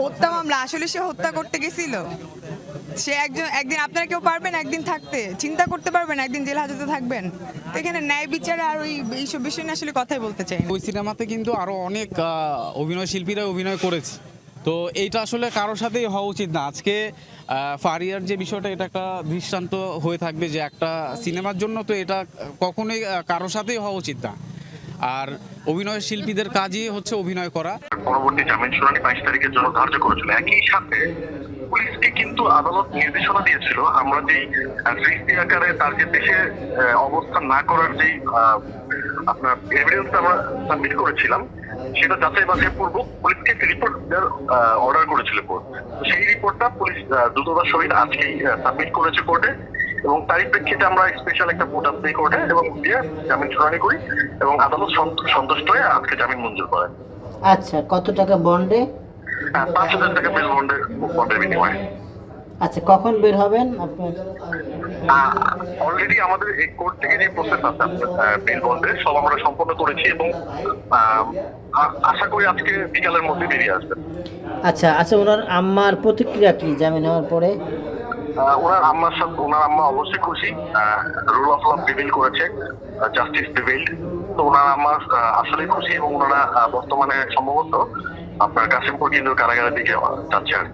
হত্যা মামলা, আসলে সে হত্যা করতে গেছিল। সে একজন, একদিন আপনারা কেউ পারবেন একদিন থাকতে? চিন্তা করতে পারবেন একদিন জেল হাজতে থাকবেন? এখানে ন্যায় বিচারে আর ওই, এইসব বিষয় নিয়ে আসলে কথাই বলতে চাই। ওই সিনেমাতে কিন্তু আরও অনেক অভিনয় শিল্পীরা অভিনয় করেছে। তো এইটা আসলে কারোর সাথেই হওয়া উচিত না। আজকে ফারিয়ার যে বিষয়টা, এটা একটা দৃষ্টান্ত হয়ে থাকবে যে একটা সিনেমার জন্য তো এটা কখনোই কারোর সাথেই হওয়া উচিত না। আর অভিনয় শিল্পীদের কাজই হচ্ছে অভিনয় করা। পরবর্তী জামিন শুনানি বাইশ তারিখের জন্য ধার্য করেছিল। একই সাথে পুলিশকে কিন্তু আদালত নির্দেশনা দিয়েছিল, আমরা যে দৃষ্টি আকারে তার যে দেশে অবস্থান না করার যে আপনার এভিডেন্স আমরা সাবমিট করেছিলাম, সেটা যাচাই বাছাই পূর্বক পুলিশকে একটি রিপোর্ট অর্ডার করেছিল কোর্ট সেই রিপোর্টটা পুলিশ দ্রুততার সহিত আজকেই সাবমিট করেছে কোর্টে এবং তারই প্রেক্ষিতে আমরা স্পেশাল একটা ভোটার দেই কোর্টে এবং দিয়ে জামিন শুনানি করি এবং আদালত সন্তুষ্ট হয়ে আজকে জামিন মঞ্জুর করে আচ্ছা কত টাকা বন্ডে হ্যাঁ, পাঁচ হাজার টাকা বেল বন্ডের বন্ডের বিনিময়ে। আচ্ছা কখন বের হবেন আপনি? অলরেডি আমাদের এই কোর্ট থেকে যে প্রসেস আছে বেল বন্ডের সব আমরা সম্পন্ন করেছি এবং আশা করি আজকে বিকালের মধ্যে বেরিয়ে আসবে আচ্ছা আচ্ছা ওনার আম্মার প্রতিক্রিয়া কি জামিন হওয়ার পরে? ওনার আম্মার সাথে ওনার আম্মা অবশ্যই খুশি রুল অফ ল প্রিভেল করেছে জাস্টিস প্রিভেল তো ওনার আম্মা আসলে খুশি এবং ওনারা বর্তমানে সম্ভবত আপনার কাশিমপুর কিন্তু কারাগারের দিকে যাচ্ছে আর।